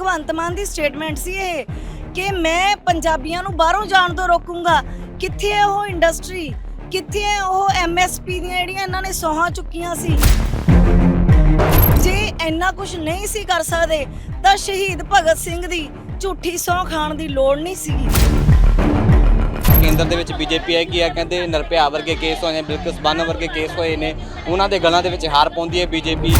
ਭਗਵੰਤ ਮਾਨ ਦੀ statement ਸੀ ਇਹ ਕਿ ਮੈਂ ਪੰਜਾਬੀਆਂ ਨੂੰ ਬਾਹਰੋਂ ਜਾਣ ਤੋਂ ਰੋਕੂੰਗਾ। ਕਿੱਥੇ ਹੈ ਉਹ ਇੰਡਸਟਰੀ ਕਿੱਥੇ ਹੈ ਉਹ ਐਮਐਸਪੀ ਦੀਆਂ ਜਿਹੜੀਆਂ ਇਹਨਾਂ ਨੇ ਸੌਹਾਂ ਚੁੱਕੀਆਂ ਸੀ? ਜੇ ਇੰਨਾ ਕੁਝ ਨਹੀਂ ਸੀ ਕਰ ਸਕਦੇ, ਤਾਂ ਸ਼ਹੀਦ ਭਗਤ ਸਿੰਘ ਦੀ ਝੂਠੀ ਸਹੁੰ ਖਾਣ ਦੀ ਲੋੜ ਨਹੀਂ ਸੀਗੀ ਕੇਂਦਰ ਦੇ ਵਿੱਚ ਬੀਜੇਪੀ ਹੈਗੀ ਆ, ਕਹਿੰਦੇ ਨਰਪਿਆ ਵਰਗੇ ਕੇਸ ਹੋਏ ਨੇ, ਬਿਲਕੁਲ ਸਬਾਨਾ ਵਰਗੇ ਕੇਸ ਹੋਏ ਨੇ। ਉਹਨਾਂ ਦੇ ਗਲਾਂ ਦੇ ਵਿੱਚ ਹਾਰ ਪਾਉਂਦੀ ਹੈ ਬੀਜੇਪੀ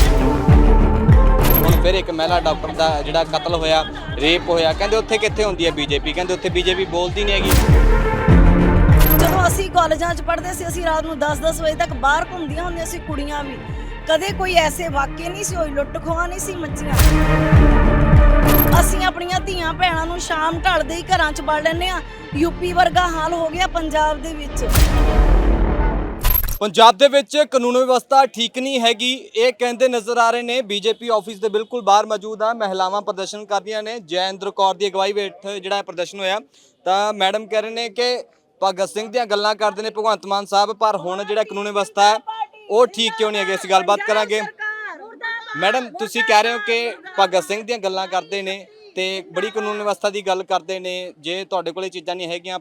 ਫਿਰ ਇੱਕ ਮਹਿਲਾ ਡਾਕਟਰ ਦਾ ਜਿਹੜਾ ਕਤਲ ਹੋਇਆ, ਰੇਪ ਹੋਇਆ, ਕਹਿੰਦੇ ਉੱਥੇ ਕਿੱਥੇ ਹੁੰਦੀ ਹੈ ਬੀਜੇਪੀ ਕਹਿੰਦੇ ਉੱਥੇ ਬੀਜੇਪੀ ਬੋਲਦੀ ਨਹੀਂ ਹੈਗੀ। ਜਦੋਂ ਅਸੀਂ ਕਾਲਜਾਂ 'ਚ ਪੜ੍ਹਦੇ ਸੀ, ਅਸੀਂ ਰਾਤ ਨੂੰ 10-10 ਵਜੇ ਤੱਕ ਬਾਹਰ ਘੁੰਮਦੀਆਂ ਹੁੰਦੀਆਂ ਸੀ ਕੁੜੀਆਂ ਵੀ। ਕਦੇ ਕੋਈ ਐਸੇ ਵਾਕਿਆ ਨਹੀਂ ਸੀ ਹੋਈ ਲੁੱਟ ਖੋਹਾਂ ਨਹੀਂ ਸੀ ਮੱਚੀਆਂ। ਅਸੀਂ ਆਪਣੀਆਂ ਧੀਆਂ ਭੈਣਾਂ ਨੂੰ ਸ਼ਾਮ ਢਲਦੇ ਹੀ ਘਰਾਂ 'ਚ ਵੜ ਲੈਂਦੇ ਆ ਯੂਪੀ ਵਰਗਾ ਹਾਲ ਹੋ ਗਿਆ ਪੰਜਾਬ ਦੇ ਵਿੱਚ। ਪੰਜਾਬ ਦੇ ਵਿੱਚ ਕਾਨੂੰਨ ਵਿਵਸਥਾ ਠੀਕ ਨਹੀਂ ਹੈਗੀ, ਇਹ ਕਹਿੰਦੇ ਨਜ਼ਰ ਆ ਰਹੇ ਨੇ, ਬੀਜੇਪੀ ਆਫਿਸ ਦੇ ਬਿਲਕੁਲ ਬਾਹਰ ਮੌਜੂਦ ਆ, ਮਹਿਲਾਵਾਂ ਪ੍ਰਦਰਸ਼ਨ ਕਰਦੀਆਂ ਨੇ ਜੈਇੰਦਰ ਕੌਰ ਦੀ ਅਗਵਾਈ ਹੇਠ ਜਿਹੜਾ ਇਹ ਪ੍ਰਦਰਸ਼ਨ ਹੋਇਆ, ਤਾਂ ਮੈਡਮ ਕਹਿ ਰਹੇ ਨੇ ਕਿ ਭਗਤ ਸਿੰਘ ਦੀਆਂ ਗੱਲਾਂ ਕਰਦੇ ਨੇ ਭਗਵੰਤ ਮਾਨ ਸਾਹਿਬ, ਪਰ ਹੁਣ ਜਿਹੜਾ ਕਾਨੂੰਨ ਵਿਵਸਥਾ ਹੈ, ਉਹ ਠੀਕ ਕਿਉਂ ਨਹੀਂ ਹੈਗੀ, ਅਸੀਂ ਗੱਲਬਾਤ ਕਰਾਂਗੇ। ਮੈਡਮ, ਤੁਸੀਂ ਕਹਿ ਰਹੇ ਹੋ ਕਿ ਭਗਤ ਸਿੰਘ ਦੀਆਂ ਗੱਲਾਂ ਕਰਦੇ ਨੇ ਤੇ ਬੜੀ ਕਾਨੂੰਨ ਵਿਵਸਥਾ ਦੀ ਗੱਲ ਕਰਦੇ ਨੇ। ਜੇ ਤੁਹਾਡੇ ਕੋਲੇ ਚੀਜ਼ਾਂ ਨਹੀਂ ਹੈਗੀਆਂ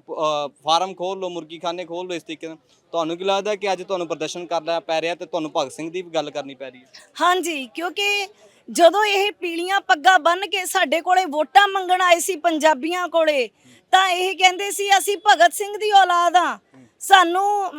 ਫਾਰਮ ਖੋਲ ਲਓ, ਮੁਰਗੀਖਾਨੇ ਖੋਲ ਲਓ ਇਸ ਤਰੀਕੇ ਨਾਲ। ਤੁਹਾਨੂੰ ਕੀ ਲੱਗਦਾ ਕਿ ਅੱਜ ਤੁਹਾਨੂੰ ਪ੍ਰਦਰਸ਼ਨ ਕਰਨਾ ਪੈ ਰਿਹਾ ਤੇ ਤੁਹਾਨੂੰ ਭਗਤ ਸਿੰਘ ਦੀ ਵੀ ਗੱਲ ਕਰਨੀ ਪੈ ਰਹੀ ਹੈ? ਹਾਂਜੀ, ਕਿਉਂਕਿ ਜਦੋਂ ਇਹ ਪੀਲੀਆਂ ਪੱਗਾਂ ਬੰਨ ਕੇ ਸਾਡੇ ਕੋਲੇ ਵੋਟਾਂ ਮੰਗਣ ਆਏ ਸੀ ਪੰਜਾਬੀਆਂ ਕੋਲੇ, ਤਾਂ ਇਹ ਕਹਿੰਦੇ ਸੀ, ਅਸੀਂ ਭਗਤ ਸਿੰਘ ਦੀ ਔਲਾਦ ਆ ਸਾਨੂੰ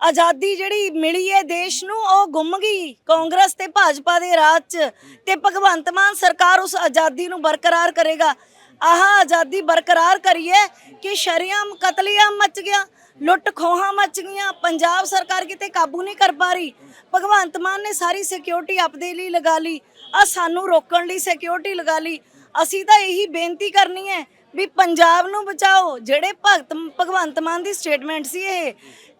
ਆਜ਼ਾਦੀ ਜਿਹੜੀ ਮਿਲੀ ਹੈ ਦੇਸ਼ ਨੂੰ, ਉਹ ਗੁੰਮ ਗਈ। ਕਾਂਗਰਸ ਤੇ ਭਾਜਪਾ ਦੇ ਰਾਜ 'ਚ ਤੇ ਭਗਵੰਤ ਮਾਨ ਸਰਕਾਰ ਉਸ ਆਜ਼ਾਦੀ ਨੂੰ ਬਰਕਰਾਰ ਕਰੇਗਾ। ਆਹ ਆਜ਼ਾਦੀ ਬਰਕਰਾਰ ਕਰੀਏ ਕਿ ਸ਼ਰੀਆਮ ਕਤਲੀਆਮ ਮਚ ਗਿਆ, ਲੁੱਟ ਖੋਹਾਂ ਮਚ ਗਈਆਂ, ਪੰਜਾਬ ਸਰਕਾਰ ਕਿਤੇ ਕਾਬੂ ਨਹੀਂ ਕਰ ਪਾ ਰਹੀ। ਭਗਵੰਤ ਮਾਨ ਨੇ ਸਾਰੀ ਸਿਕਿਉਰਿਟੀ ਆਪਦੇ ਲਈ ਲਗਾ ਲਈ ਆ ਸਾਨੂੰ ਰੋਕਣ ਲਈ ਸਿਕਿਉਰਿਟੀ ਲਗਾ ਲਈ। ਅਸੀਂ ਤਾਂ ਇਹੀ ਬੇਨਤੀ ਕਰਨੀ ਹੈ ਵੀ ਪੰਜਾਬ ਨੂੰ ਬਚਾਓ। ਜਿਹੜੇ ਭਗਤ ਭਗਵੰਤ ਮਾਨ ਦੀ ਸਟੇਟਮੈਂਟ ਸੀ ਇਹ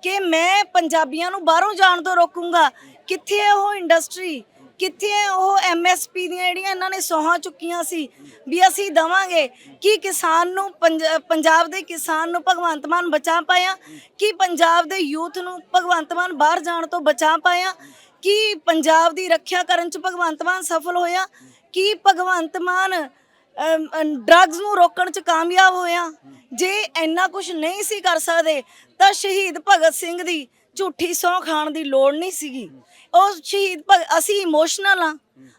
ਕਿ ਮੈਂ ਪੰਜਾਬੀਆਂ ਨੂੰ ਬਾਹਰੋਂ ਜਾਣ ਤੋਂ ਰੋਕੂੰਗਾ। ਕਿੱਥੇ ਹੈ ਉਹ ਇੰਡਸਟਰੀ ਕਿੱਥੇ ਹੈ ਉਹ ਐਮਐਸਪੀ ਦੀਆਂ ਜਿਹੜੀਆਂ ਇਹਨਾਂ ਨੇ ਸੋਹਾਂ ਚੁੱਕੀਆਂ ਸੀ ਵੀ ਅਸੀਂ ਦਵਾਂਗੇ? ਕੀ ਕਿਸਾਨ ਨੂੰ ਪੰਜ- ਪੰਜਾਬ ਦੇ ਕਿਸਾਨ ਨੂੰ ਭਗਵੰਤ ਮਾਨ ਬਚਾ ਪਾਇਆ? ਕੀ ਪੰਜਾਬ ਦੇ ਯੂਥ ਨੂੰ ਭਗਵੰਤ ਮਾਨ ਬਾਹਰ ਜਾਣ ਤੋਂ ਬਚਾ ਪਾਇਆ? ਕੀ ਪੰਜਾਬ ਦੀ ਰੱਖਿਆ ਕਰਨ ਚ ਭਗਵੰਤ ਮਾਨ ਸਫਲ ਹੋਇਆ? ਕੀ ਭਗਵੰਤ ਮਾਨ ਡਰੱਗਸ ਨੂੰ ਰੋਕਣ ਚ ਕਾਮਯਾਬ ਹੋਇਆ। ਜੇ ਇੰਨਾ ਕੁਝ ਨਹੀਂ ਸੀ ਕਰ ਸਕਦੇ, ਤਾਂ ਸ਼ਹੀਦ ਭਗਤ ਸਿੰਘ ਦੀ ਝੂਠੀ ਸਹੁੰ ਖਾਣ ਦੀ ਲੋੜ ਨਹੀਂ ਸੀਗੀ। ਉਹ ਸ਼ਹੀਦ ਭਗ- ਅਸੀਂ ਇਮੋਸ਼ਨਲ ਆ।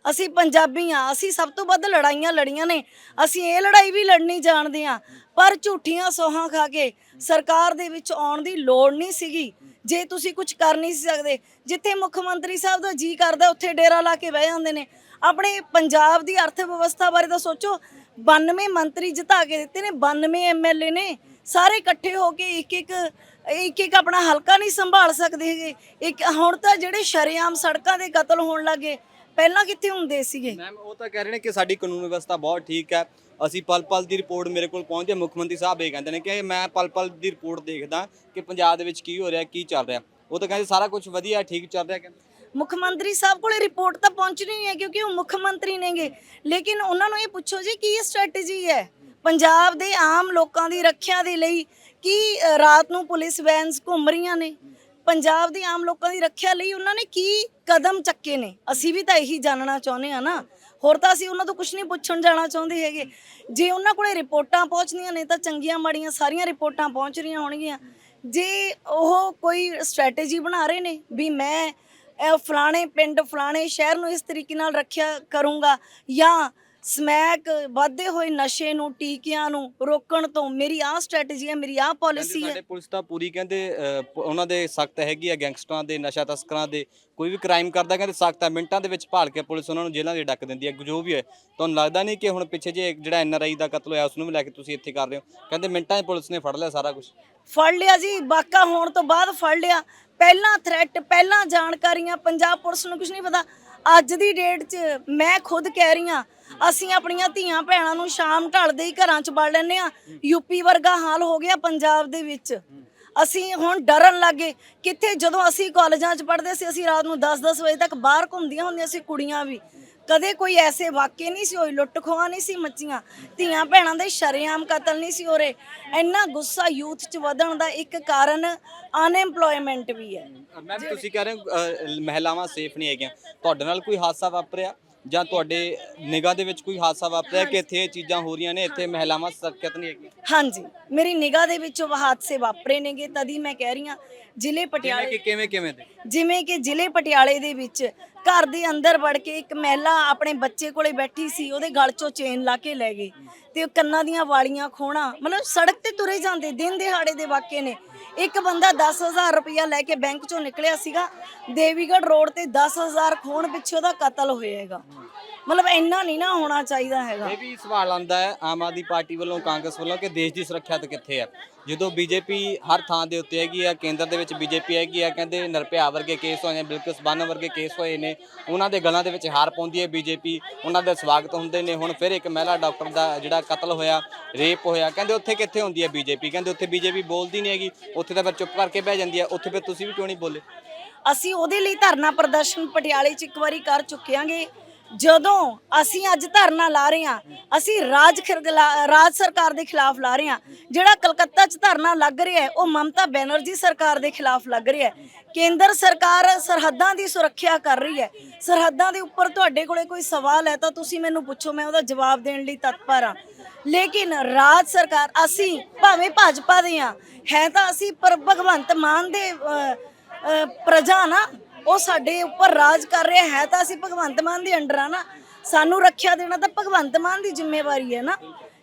ਅਸੀਂ ਪੰਜਾਬੀ ਆ। ਅਸੀਂ ਸਭ ਤੋਂ ਵੱਧ ਲੜਾਈਆਂ ਲੜੀਆਂ ਨੇ। ਅਸੀਂ ਇਹ ਲੜਾਈ ਵੀ ਲੜਨੀ ਜਾਣਦੇ ਆ। ਪਰ ਝੂਠੀਆਂ ਸੋਹਾਂ ਖਾ ਕੇ ਸਰਕਾਰ ਦੇ ਵਿੱਚ ਆਉਣ ਦੀ ਲੋੜ ਨਹੀਂ ਸੀਗੀ। ਜੇ ਤੁਸੀਂ ਕੁਝ ਕਰ ਨਹੀਂ ਸਕਦੇ, ਜਿੱਥੇ ਮੁੱਖ ਮੰਤਰੀ ਸਾਹਿਬ ਦਾ ਜੀ ਕਰਦਾ, ਉੱਥੇ ਡੇਰਾ ਲਾ ਕੇ ਬਹਿ ਜਾਂਦੇ ਨੇ। ਆਪਣੇ ਪੰਜਾਬ ਦੀ ਅਰਥ ਵਿਵਸਥਾ ਬਾਰੇ ਤਾਂ ਸੋਚੋ। 92 ਮੰਤਰੀ ਜਿਤਾ ਕੇ ਦਿੱਤੇ ਨੇ 92 ਐਮਐਲਏ ਨੇ। ਸਾਰੇ ਇਕੱਠੇ ਹੋ ਕੇ ਇੱਕ ਇੱਕ ਇੱਕ ਇੱਕ ਆਪਣਾ ਹਲਕਾ ਨਹੀਂ ਸੰਭਾਲ ਸਕਦੇ ਹੈਗੇ। ਇੱਕ ਹੁਣ ਤਾਂ ਜਿਹੜੇ ਸ਼ਰੇਆਮ ਸੜਕਾਂ ਦੇ ਕਤਲ ਹੋਣ ਲੱਗੇ ਪਹਿਲਾਂ ਕਿੱਥੇ ਹੁੰਦੇ ਸੀਗੇ? ਮੈਮ ਉਹ ਤਾਂ ਕਹਿ ਰਹੇ ਨੇ ਕਿ ਸਾਡੀ ਕਾਨੂੰਨ ਵਿਵਸਥਾ ਬਹੁਤ ਠੀਕ ਹੈ। ਅਸੀਂ ਪਲ ਪਲ ਦੀ ਰਿਪੋਰਟ ਮੇਰੇ ਕੋਲ ਪਹੁੰਚਦੀ ਹੈ। ਮੁੱਖ ਮੰਤਰੀ ਸਾਹਿਬ ਇਹ ਕਹਿੰਦੇ ਨੇ ਕਿ ਮੈਂ ਪਲ ਪਲ ਦੀ ਰਿਪੋਰਟ ਦੇਖਦਾ ਕਿ ਪੰਜਾਬ ਦੇ ਵਿੱਚ ਕੀ ਹੋ ਰਿਹਾ ਕੀ ਚੱਲ ਰਿਹਾ। ਉਹ ਤਾਂ ਕਹਿੰਦੇ ਸਾਰਾ ਕੁਝ ਵਧੀਆ ਠੀਕ ਚੱਲ ਰਿਹਾ ਕਹਿੰਦੇ। ਮੁੱਖ ਮੰਤਰੀ ਸਾਹਿਬ ਕੋਲੇ ਰਿਪੋਰਟ ਤਾਂ ਪਹੁੰਚਣੀ ਹੈ ਕਿਉਂਕਿ ਉਹ ਮੁੱਖ ਮੰਤਰੀ ਨੇਗੇ। ਲੇਕਿਨ ਉਹਨਾਂ ਨੂੰ ਇਹ ਪੁੱਛੋ ਜੀ ਕੀ ਸਟ੍ਰੈਟਜੀ ਹੈ? ਪੰਜਾਬ ਦੇ ਆਮ ਲੋਕਾਂ ਦੀ ਰੱਖਿਆ ਦੇ ਲਈ ਕੀ ਰਾਤ ਨੂੰ ਪੁਲਿਸ ਵੈਨਸ ਘੁੰਮ ਰਹੀਆਂ ਨੇ? ਪੰਜਾਬ ਦੇ ਆਮ ਲੋਕਾਂ ਦੀ ਰੱਖਿਆ ਲਈ ਉਹਨਾਂ ਨੇ ਕੀ ਕਦਮ ਚੱਕੇ ਨੇ? ਅਸੀਂ ਵੀ ਤਾਂ ਇਹੀ ਜਾਣਨਾ ਚਾਹੁੰਦੇ ਆ ਨਾ। ਹੋਰ ਤਾਂ ਅਸੀਂ ਉਹਨਾਂ ਤੋਂ ਕੁਝ ਨਹੀਂ ਪੁੱਛਣ ਜਾਣਾ ਚਾਹੁੰਦੇ ਹੈਗੇ। ਜੇ ਉਹਨਾਂ ਕੋਲੇ ਰਿਪੋਰਟਾਂ ਪਹੁੰਚਦੀਆਂ ਨੇ ਤਾਂ ਚੰਗੀਆਂ ਮਾੜੀਆਂ ਸਾਰੀਆਂ ਰਿਪੋਰਟਾਂ ਪਹੁੰਚ ਰਹੀਆਂ ਹੋਣਗੀਆਂ। ਜੇ ਉਹ ਕੋਈ ਸਟ੍ਰੈਟਜੀ ਬਣਾ ਰਹੇ ਨੇ ਵੀ ਮੈਂ ਫਲਾਣੇ ਪਿੰਡ, ਫਲਾਣੇ ਸ਼ਹਿਰ ਨੂੰ ਇਸ ਤਰੀਕੇ ਨਾਲ ਰੱਖਿਆ ਕਰੂੰਗਾ ਜਾਂ ਸਮੈਕ ਵਧਦੇ ਹੋਏ ਨਸ਼ੇ ਨੂੰ ਟੀਕਿਆਂ ਨੂੰ ਰੋਕਣ ਤੋਂ ਮੇਰੀ ਆਹ ਸਟ੍ਰੈਟਜੀ ਹੈ ਮੇਰੀ ਆਹ ਪਾਲਿਸੀ ਹੈ। ਸਾਡੇ ਪੁਲਿਸ ਤਾਂ ਪੂਰੀ ਕਹਿੰਦੇ ਅਹ, ਪ- ਉਹਨਾਂ ਦੇ ਸਖਤ ਹੈਗੀ ਆ ਗੈਂਗਸਟਰਾਂ ਦੇ ਨਸ਼ਾ ਤਸਕਰਾਂ ਦੇ ਕੋਈ ਵੀ ਕ੍ਰਾਈਮ ਕਰਦਾ ਕਹਿੰਦੇ ਸਖਤ ਹੈ ਮਿੰਟਾਂ ਦੇ ਵਿੱਚ ਭਾਲ ਕੇ ਪੁਲਿਸ ਉਹਨਾਂ ਨੂੰ ਜੇਲ੍ਹਾਂ ਦੇ ਡੱਕ ਦਿੰਦੀ ਹੈ ਜੋ ਵੀ ਹੈ। ਤੁਹਾਨੂੰ ਲੱਗਦਾ ਨਹੀਂ ਕਿ ਹੁਣ ਪਿੱਛੇ ਜੇ ਇੱਕ ਜਿਹੜਾ ਐਨਆਰਆਈ ਦਾ ਕਤਲ ਹੋਇਆ ਉਸ ਨੂੰ ਵੀ ਲੈ ਕੇ ਤੁਸੀਂ ਇੱਥੇ ਕਰ ਰਹੇ ਹੋ? ਕਹਿੰਦੇ ਮਿੰਟਾਂ 'ਚ ਪੁਲਿਸ ਨੇ ਫੜ ਲਿਆ ਸਾਰਾ ਕੁਝ ਫੜ ਲਿਆ ਜੀ ਵਾਕਾ ਹੋਣ ਤੋਂ ਬਾਅਦ ਫੜ ਲਿਆ। ਪਹਿਲਾਂ ਥ੍ਰੈਟ ਪਹਿਲਾਂ ਜਾਣਕਾਰੀਆਂ ਪੰਜਾਬ ਪੁਲਿਸ ਨੂੰ ਕੁਝ ਨਹੀਂ ਪਤਾ। ਅੱਜ ਦੀ ਡੇਟ 'ਚ ਮੈਂ ਖੁਦ ਕਹਿ ਰਹੀ ਹਾਂ ਅਸੀਂ ਆਪਣੀਆਂ ਧੀਆਂ ਭੈਣਾਂ ਨੂੰ ਸ਼ਾਮ ਢਲਦੇ ਹੀ ਘਰਾਂ 'ਚ ਵੜ ਲੈਂਦੇ ਆ ਯੂਪੀ ਵਰਗਾ ਹਾਲ ਹੋ ਗਿਆ ਪੰਜਾਬ ਦੇ ਵਿੱਚ। ਅਸੀਂ ਹੁਣ ਡਰਨ ਲੱਗੇ ਕਿੱਥੇ ਜਦੋਂ ਅਸੀਂ ਕਾਲਜਾਂ 'ਚ ਪੜ੍ਹਦੇ ਸੀ ਅਸੀਂ ਰਾਤ ਨੂੰ 10-10 ਵਜੇ ਤੱਕ ਬਾਹਰ ਘੁੰਮਦੀਆਂ ਹੁੰਦੀਆਂ ਸੀ ਕੁੜੀਆਂ ਵੀ। ਕਦੇ ਕੋਈ ਐਸੇ ਵਾਕੇ ਨਹੀਂ ਸੀ ਹੋਈ ਲੁੱਟ ਖੋਹਾਂ ਨਹੀਂ ਸੀ ਮੱਚੀਆਂ। ਧੀਆਂ ਭੈਣਾਂ ਦੇ ਸ਼ਰੇਆਮ ਕਤਲ ਨਹੀਂ ਸੀ ਹੋ ਰਹੇ। ਇੰਨਾ ਗੁੱਸਾ ਯੂਥ 'ਚ ਵਧਣ ਦਾ ਇੱਕ ਕਾਰਨ ਅਨਐਮਪਲੋਇਮੈਂਟ ਵੀ ਹੈ। ਮੈਮ ਤੁਸੀਂ ਕਹਿ ਰਹੇ ਹੋ ਅਹ, ਮਹਿਲਾਵਾਂ ਸੇਫ ਨਹੀਂ ਹੈਗੀਆਂ। ਤੁਹਾਡੇ ਨਾਲ ਕੋਈ ਹਾਦਸਾ ਵਾਪਰਿਆ? ਜਾਂ ਤੁਹਾਡੇ ਨਿਗਾਹ ਦੇ ਵਿੱਚ ਕੋਈ ਹਾਦਸਾ ਵਾਪਰਿਆ ਕਿ ਇੱਥੇ ਇਹ ਚੀਜ਼ਾਂ ਹੋ ਰਹੀਆਂ ਨੇ ਇੱਥੇ ਮਹਿਲਾਵਾਂ ਸੁਰੱਖਿਅਤ ਨਹੀਂ ਹੈਗੀਆਂ? ਹਾਂਜੀ ਮੇਰੀ ਨਿਗਾਹ ਦੇ ਵਿੱਚ ਉਹ ਹਾਦਸੇ ਵਾਪਰੇ ਨੇਗੇ ਤਦੀ ਮੈਂ ਕਹਿ ਰਹੀ ਹਾਂ ਜ਼ਿਲ੍ਹੇ ਪਟਿਆਲੇ ਕਿਵੇਂ ਕਿਵੇਂ ਦੇ? ਜਿਵੇਂ ਕਿ ਜ਼ਿਲ੍ਹੇ ਪਟਿਆਲੇ ਦੇ ਵਿੱਚ ਘਰ ਦੇ ਅੰਦਰ ਵੜ ਕੇ ਇੱਕ ਮਹਿਲਾ ਆਪਣੇ ਬੱਚੇ ਕੋਲੇ ਬੈਠੀ ਸੀ, ਉਹਦੇ ਗਲ 'ਚੋਂ ਚੇਨ ਲਾ ਕੇ ਲੈ ਗਏ ਤੇ ਉਹ ਕੰਨਾਂ ਦੀਆਂ ਵਾਲੀਆਂ ਖੋਣਾ ਮਤਲਬ ਸੜਕ ਤੇ ਤੁਰੇ ਜਾਂਦੇ, ਦਿਨ ਦਿਹਾੜੇ ਦੇ ਵਾਕੇ ਨੇ। ਇੱਕ ਬੰਦਾ 10000 ਰੁਪਇਆ ਲੈ ਕੇ ਬੈਂਕ 'ਚੋਂ ਨਿਕਲਿਆ ਸੀਗਾ ਦੇਵੀਗੜ ਰੋਡ ਤੇ 10000 ਖੋਣ ਪਿੱਛੇ ਉਹਦਾ ਕਤਲ ਹੋਇਆ ਹੈਗਾ। ਮਤਲਬ ਇੰਨਾ ਨਹੀਂ ਨਾ ਹੋਣਾ ਚਾਹੀਦਾ ਹੈਗਾ। ਇਹ ਵੀ ਸਵਾਲ ਆਂਦਾ ਹੈ ਆਮ ਆਦਮੀ ਪਾਰਟੀ ਵੱਲੋਂ ਕਾਂਗਰਸ ਵੱਲੋਂ ਕਿ ਦੇਸ਼ ਦੀ ਸੁਰੱਖਿਆ ਤੇ ਕਿੱਥੇ ਹੈ ਜਦੋਂ ਬੀਜੇਪੀ ਹਰ ਥਾਂ ਦੇ ਉੱਤੇ ਹੈਗੀ ਆ ਕੇਂਦਰ ਦੇ ਵਿੱਚ ਬੀਜੇਪੀ ਹੈਗੀ ਆ ਕਹਿੰਦੇ ਨਿਰਭਇਆ ਵਰਗੇ ਕੇਸ ਹੋਏ ਨੇ ਬਿਲਕੁਲ ਸਬਾਨਾ ਵਰਗੇ ਕੇਸ ਹੋਏ ਨੇ ਉਹਨਾਂ ਦੇ ਗਲਾਂ ਦੇ ਵਿੱਚ ਹਾਰ ਪਾਉਂਦੀ ਹੈ ਬੀਜੇਪੀ ਉਹਨਾਂ ਦੇ ਸਵਾਗਤ ਹੁੰਦੇ ਨੇ। ਹੁਣ ਫਿਰ ਇੱਕ ਮਹਿਲਾ ਡਾਕਟਰ ਦਾ ਜਿਹੜਾ ਕਤਲ ਹੋਇਆ ਰੇਪ ਹੋਇਆ ਕਹਿੰਦੇ ਉੱਥੇ ਕਿੱਥੇ ਹੁੰਦੀ ਹੈ ਬੀਜੇਪੀ? ਕਹਿੰਦੇ ਉੱਥੇ ਬੀਜੇਪੀ ਬੋਲਦੀ ਨਹੀਂ ਹੈਗੀ ਉੱਥੇ ਤਾਂ ਫਿਰ ਚੁੱਪ ਕਰਕੇ ਬਹਿ ਜਾਂਦੀ ਹੈ। ਉੱਥੇ ਫਿਰ ਤੁਸੀਂ ਵੀ ਕਿਉਂ ਨਹੀਂ ਬੋਲੇ? ਅਸੀਂ ਉਹਦੇ ਲਈ ਧਰਨਾ ਪ੍ਰਦਰਸ਼ਨ ਪਟਿਆਲੇ 'ਚ ਇੱਕ ਵਾਰੀ ਕਰ ਚੁੱਕਿਆਂਗੇ ਜਦੋਂ ਅਸੀਂ ਅੱਜ ਧਰਨਾ ਲਾ ਰਹੇ ਹਾਂ, ਅਸੀਂ ਰਾਜ ਖਿਰਗਲਾ- ਰਾਜ ਸਰਕਾਰ ਦੇ ਖਿਲਾਫ ਲਾ ਰਹੇ ਹਾਂ, ਜਿਹੜਾ ਕਲਕੱਤਾ 'ਚ ਧਰਨਾ ਲੱਗ ਰਿਹਾ ਹੈ, ਉਹ ਮਮਤਾ ਬੈਨਰਜੀ ਸਰਕਾਰ ਦੇ ਖਿਲਾਫ ਲੱਗ ਰਿਹਾ ਹੈ। ਕੇਂਦਰ ਸਰਕਾਰ ਸਰਹੱਦਾਂ ਦੀ ਸੁਰੱਖਿਆ ਕਰ ਰਹੀ ਹੈ। ਸਰਹੱਦਾਂ ਦੇ ਉੱਪਰ ਤੁਹਾਡੇ ਕੋਲੇ ਕੋਈ ਸਵਾਲ ਹੈ ਤਾਂ ਤੁਸੀਂ ਮੈਨੂੰ ਪੁੱਛੋ, ਮੈਂ ਉਹਦਾ ਜਵਾਬ ਦੇਣ ਲਈ ਤਤਪਰ ਹਾਂ। ਲੇਕਿਨ ਰਾਜ ਸਰਕਾਰ, ਅਸੀਂ ਭਾਵੇਂ ਭਾਜਪਾ ਦੇ ਹਾਂ, ਹੈ ਤਾਂ ਅਸੀਂ ਪਰ ਭਗਵੰਤ ਮਾਨ ਦੇ ਪ੍ਰਜਾ ਨਾ। ਉਹ ਸਾਡੇ ਉੱਪਰ ਰਾਜ ਕਰ ਰਿਹਾ ਹੈ ਤਾਂ ਅਸੀਂ ਭਗਵੰਤ ਮਾਨ ਦੇ ਅੰਡਰ ਆ ਨਾ। ਸਾਨੂੰ ਰੱਖਿਆ ਦੇਣਾ ਤਾਂ ਭਗਵੰਤ ਮਾਨ ਦੀ ਜ਼ਿੰਮੇਵਾਰੀ ਹੈ ਨਾ।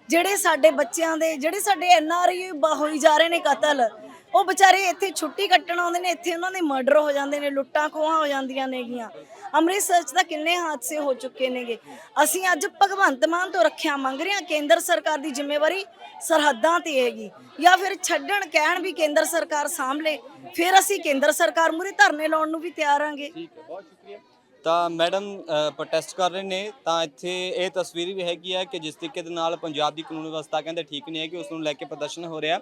ਜਿਹੜੇ ਸਾਡੇ ਬੱਚਿਆਂ ਦੇ, ਜਿਹੜੇ ਸਾਡੇ ਐਨ ਆਰ ਆਈ ਹੋਈ ਜਾ ਰਹੇ ਨੇ ਕਤਲ ਉਹ ਵਿਚਾਰੇ ਇੱਥੇ ਛੁੱਟੀ ਕੱਟਣ ਆਉਂਦੇ ਨੇ, ਇੱਥੇ ਉਹਨਾਂ ਦੇ ਮਰਡਰ ਹੋ ਜਾਂਦੇ ਨੇ, ਲੁੱਟਾਂ ਖੋਹਾਂ ਹੋ ਜਾਂਦੀਆਂ ਨੇਗੀਆਂ। ਅੰਮ੍ਰਿਤਸਰ 'ਚ ਤਾਂ ਕਿੰਨੇ ਹਾਦਸੇ ਹੋ ਚੁੱਕੇ ਨੇਗੇ। ਅਸੀਂ ਅੱਜ ਭਗਵੰਤ ਮਾਨ ਤੋਂ ਰੱਖਿਆ ਮੰਗ ਰਹੇ ਹਾਂ ਕੇਂਦਰ ਸਰਕਾਰ ਦੀ ਜ਼ਿੰਮੇਵਾਰੀ ਸਰਹੱਦਾਂ ਤੇ ਹੈਗੀ। ਜਾਂ ਫਿਰ ਛੱਡਣ ਕਹਿਣ ਵੀ ਕੇਂਦਰ ਸਰਕਾਰ ਸਾਂਭਲੇ, ਫਿਰ ਅਸੀਂ ਕੇਂਦਰ ਸਰਕਾਰ ਮੂਰੇ ਧਰਨੇ ਲਾਉਣ ਨੂੰ ਵੀ ਤਿਆਰ ਆਂਗੇ ਠੀਕ ਹੈ, ਬਹੁਤ ਸ਼ੁਕਰੀਆ। ਤਾਂ ਮੈਡਮ ਪ੍ਰੋਟੈਸਟ ਕਰ ਰਹੇ ਨੇ, ਤਾਂ ਇੱਥੇ ਇਹ ਤਸਵੀਰ ਵੀ ਹੈਗੀ ਆ ਕਿ ਜਿਸ ਤਰੀਕੇ ਦੇ ਨਾਲ ਪੰਜਾਬ ਦੀ ਕਾਨੂੰਨ ਵਿਵਸਥਾ ਕਹਿੰਦੇ ਠੀਕ ਨਹੀਂ ਹੈ ਕਿ ਉਸ ਨੂੰ ਲੈ ਕੇ ਪ੍ਰਦਰਸ਼ਨ ਹੋ ਰਿਹਾ।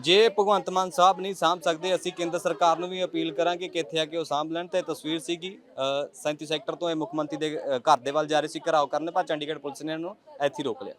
ਜੇ ਭਗਵੰਤ ਮਾਨ ਸਾਹਿਬ ਨਹੀਂ ਸਾਂਭ ਸਕਦੇ ਅਸੀਂ ਕੇਂਦਰ ਸਰਕਾਰ ਨੂੰ ਵੀ ਅਪੀਲ ਕਰਾਂਗੇ ਕਿ ਇੱਥੇ ਆ ਕੇ ਉਹ ਸਾਂਭ ਲੈਣ। ਤੇ ਤਸਵੀਰ ਸੀਗੀ ਅ, 37 ਸੈਕਟਰ ਤੋਂ ਇਹ ਮੁੱਖ ਮੰਤਰੀ ਦੇ ਘਰ ਦੇ ਵੱਲ ਜਾ ਰਹੇ ਸੀ ਘਰਾਓ ਕਰਨ। ਪਰ ਚੰਡੀਗੜ੍ਹ ਪੁਲਿਸ ਨੇ ਇਹਨੂੰ ਇੱਥੇ ਹੀ ਰੋਕ ਲਿਆ।